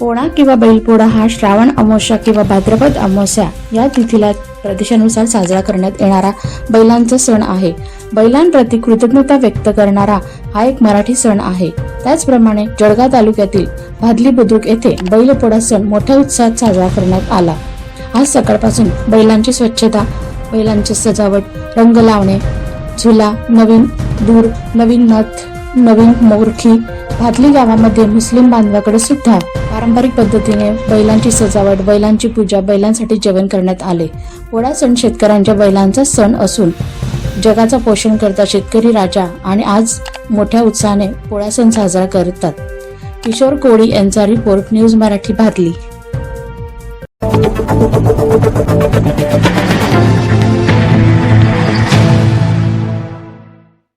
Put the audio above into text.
पोळा किंवा बैलपोळा हा श्रावण अमावस्या किंवा भाद्रपद अमावस्या या तिथीला प्रदेशानुसार साजरा करण्यात येणारा बैलांचा सण आहे. बैलांप्रती कृतज्ञता व्यक्त करणारा हा एक मराठी सण आहे. त्याचप्रमाणे जळगाव तालुक्यातील भादली बुद्रुक येथे बैलपोळा सण मोठ्या उत्साहात साजरा करण्यात आला. आज सकाळपासून बैलांची स्वच्छता बैलांची सजावट रंग लावणे झुला नवीन दूर नवीन नथ नवीन मोरखी. भादली गावामध्ये मुस्लिम बांधवाकडे सुद्धा पारंपरिक पद्धतीने बैलांची सजावट बैलांची पूजा बैलांसाठी जेवण करण्यात आले. पोळा सण शेतकऱ्यांच्या बैलांचा सण असून जगाचा पोषण करता शेतकरी राजा आणि आज मोठ्या उत्साहाने पोळा सण साजरा करतात. किशोर कोळी यांचा रिपोर्ट न्यूज मराठी भादली